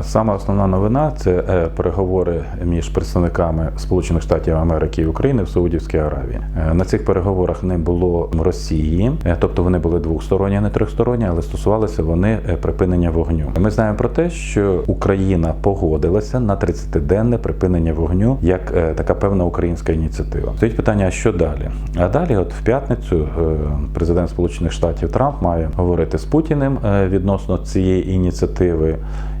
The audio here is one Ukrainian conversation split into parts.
Е, Сама основна новина це е, переговори між представниками Сполучених Штатів Америки і України в Саудівській Аравії. Е, На цих переговорах не було Росії, тобто вони були двосторонні, а не трьохсторонні, але стосувалися вони припинення вогню. Ми знаємо про те, що Україна погодилася на 30-денне припинення вогню як така певна українська ініціатива. Стоїть питання, а що далі? А далі, от в п'ятницю, президент Сполучених Штатів Трамп має говорити з Путіним відносно цієї ініціативи.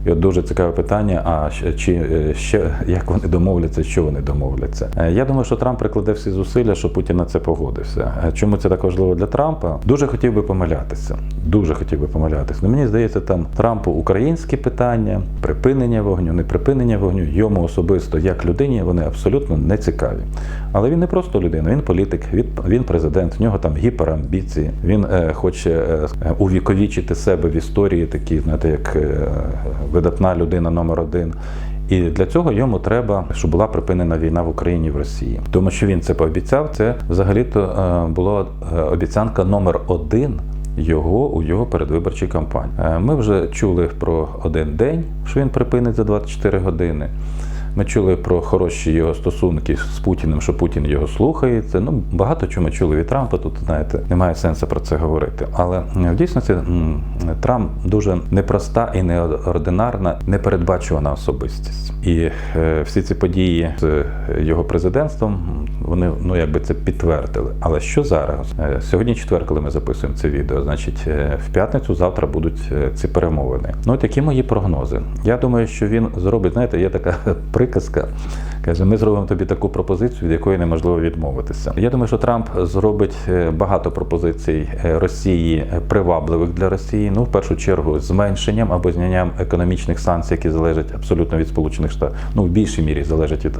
І от дуже цікаве питання: а чи е, ще як вони домовляться, що вони домовляться? Е, Я думаю, що Трамп прикладе всі зусилля, щоб Путін на це погодився. Е, Чому це так важливо для Трампа? Дуже хотів би помилятися. Дуже хотів би помилятися. Ну мені здається, там Трампу українські питання, припинення вогню, не припинення вогню, йому особисто як людині вони абсолютно не цікаві. Але він не просто людина, він політик, він, президент, в нього там гіперамбіції. Він хоче увіковічити себе в історії, такі, знаєте, як видатна людина номер один. І для цього йому треба, щоб була припинена війна в Україні і в Росії. Тому що він це пообіцяв. Це взагалі-то е, була е, обіцянка номер один його у його передвиборчій кампанії. Е, Ми вже чули про один день, що він припинить за 24 години. Ми чули про хороші його стосунки з Путіним, що Путін його слухається. Ну багато чого ми чули від Трампа. Тут знаєте, немає сенсу про це говорити. Але в дійсності Трамп дуже непроста і неординарна, непередбачувана особистість. І е, всі ці події з його президентством вони ну якби це підтвердили. Але що зараз? Е, Сьогодні четвер, коли ми записуємо це відео, значить е, в п'ятницю завтра будуть е, ці перемовини. Ну от які мої прогнози. Я думаю, що він зробить. Знаєте, є така приказка. Каже, ми зробимо тобі таку пропозицію, від якої неможливо відмовитися. Я думаю, що Трамп зробить е, багато пропозицій е, Росії е, привабливих для Росії. Ну, в першу чергу, зменшенням або знянням економічних санкцій, які залежать абсолютно від Сполучених Штатів, ну в більшій мірі залежать від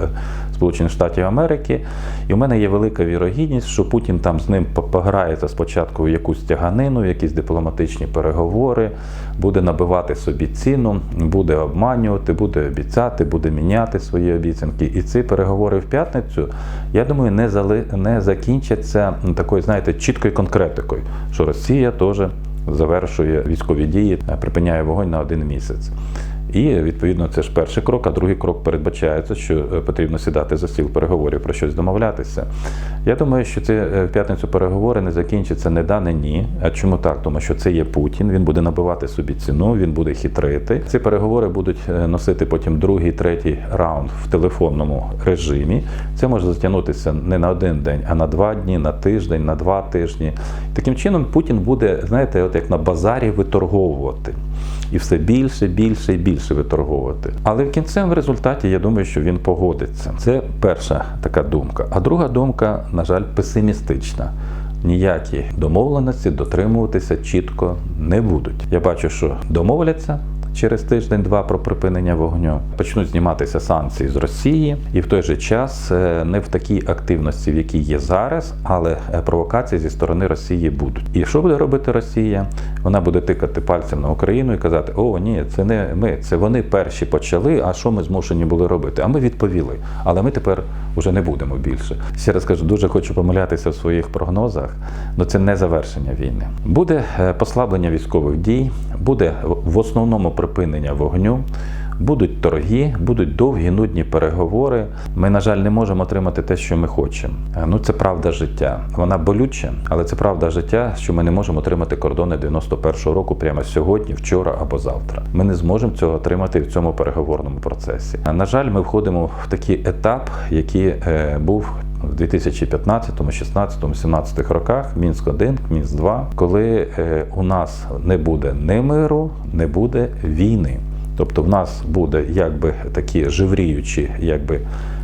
Сполучених Штатів Америки. І у мене є велика вірогідність, що Путін там з ним пограється спочатку в якусь тяганину, в якісь дипломатичні переговори, буде набивати собі ціну, буде обманювати, буде обіцяти, буде міняти свої обіцянки. І ці переговори в п'ятницю, я думаю, не зали... не закінчаться такою, знаєте, чіткою конкретикою, що Росія теж завершує військові дії, е, припиняє вогонь на один місяць. І відповідно це ж перший крок, а другий крок передбачається, що е, потрібно сідати за стіл переговорів про щось домовлятися. Я думаю, що це е, в п'ятницю переговори не закінчаться не да, не ні. А чому так? Тому що це є Путін, він буде набивати собі ціну, він буде хитрити. Ці переговори будуть е, носити потім другий, третій раунд в телефонному режимі. Це може затягнутися не на один день, а на два дні, на тиждень, на два тижні. Таким чином, Путін буде, знаєте, от як на базарі виторговувати і все більше, більше і більше виторговувати. Але в кінцевому результаті я думаю, що він погодиться. Це перша така думка. А друга думка, на жаль, песимістична. Ніякі домовленості дотримуватися чітко не будуть. Я бачу, що домовляться. Через тиждень-два про припинення вогню почнуть зніматися санкції з Росії, і в той же час е, не в такій активності, в якій є зараз, але е, провокації зі сторони Росії будуть. І що буде робити Росія? Вона буде тикати пальцем на Україну і казати: О, ні, це не ми, це вони перші почали. А що ми змушені були робити? А ми відповіли. Але ми тепер уже не будемо більше. Ще раз кажу, дуже хочу помилятися в своїх прогнозах, але це не завершення війни. Буде е, послаблення військових дій, буде в основному припинення вогню. Будуть торги, будуть довгі нудні переговори. Ми, на жаль, не можемо отримати те, що ми хочемо. Е, Ну це правда життя. Вона болюча, але це правда життя, що ми не можемо отримати кордони 91-го року прямо сьогодні, вчора або завтра. Ми не зможемо цього отримати в цьому переговорному процесі. Е, На жаль, ми входимо в такий етап, який е, був. В 2015, 16, 17 роках Мінськ 1 Мінськ 2 коли е, у нас не буде ні миру, не буде війни. Тобто в нас буде якби такі живріючі якби,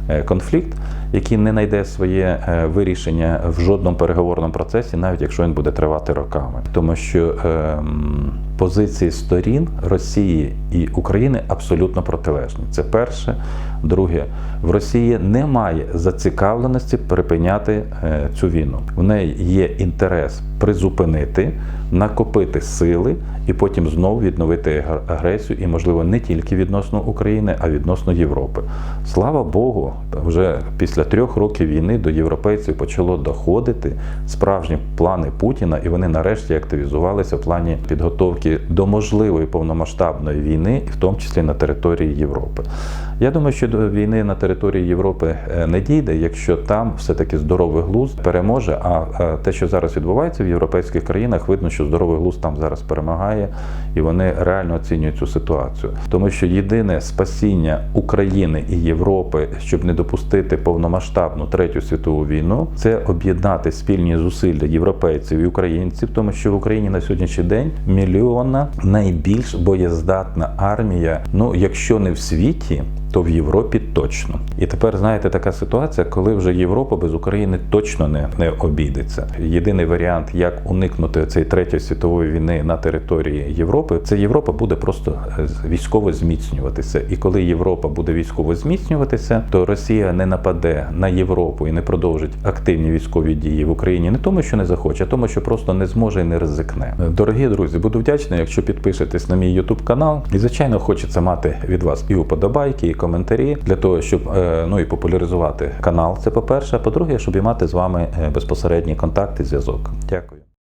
е, конфлікт, який не знайде своє е, вирішення в жодному переговорному процесі, навіть якщо він буде тривати роками. Тому що ем, позиції сторін Росії і України абсолютно протилежні. Це перше. Друге, в Росії немає зацікавленості припиняти е, цю війну. В неї є інтерес призупинити, накопити сили і потім знову відновити агресію, і можливо не тільки відносно України, а відносно Європи. Слава Богу, вже після трьох років війни до європейців почало доходити справжні плани Путіна, і вони нарешті активізувалися в плані підготовки до можливої повномасштабної війни, в тому числі на території Європи. Я думаю, що до війни на території Європи е, не дійде, якщо там все-таки здоровий глузд переможе. А е, те, що зараз відбувається в європейських країнах, видно, що здоровий глузд там зараз перемагає, і вони реально оцінюють цю ситуацію. Тому що єдине спасіння України і Європи, щоб не допустити повномасштабну третю світову війну, це об'єднати спільні зусилля європейців і українців, тому що в Україні на сьогоднішній день мільйона найбільш боєздатна армія. Ну, якщо не в світі, то в Європі точно. І тепер знаєте така ситуація, коли вже Європа без України точно не, не обійдеться. Єдиний варіант, як уникнути цієї третьої світової війни на території Європи, це Європа буде просто е, військово зміцнюватися. І коли Європа буде військово зміцнюватися, то Росія не нападе на Європу і не продовжить активні військові дії в Україні, не тому, що не захоче, а тому, що просто не зможе і не ризикне. Дорогі друзі, буду вдячний, якщо підпишетесь на мій YouTube канал. І звичайно, хочеться мати від вас і уподобайки, і коментарі для того, щоб е, ну і популяризувати канал. Це по-перше. По-друге, щоб і мати з вами е, безпосередній контакт і зв'язок. Дякую.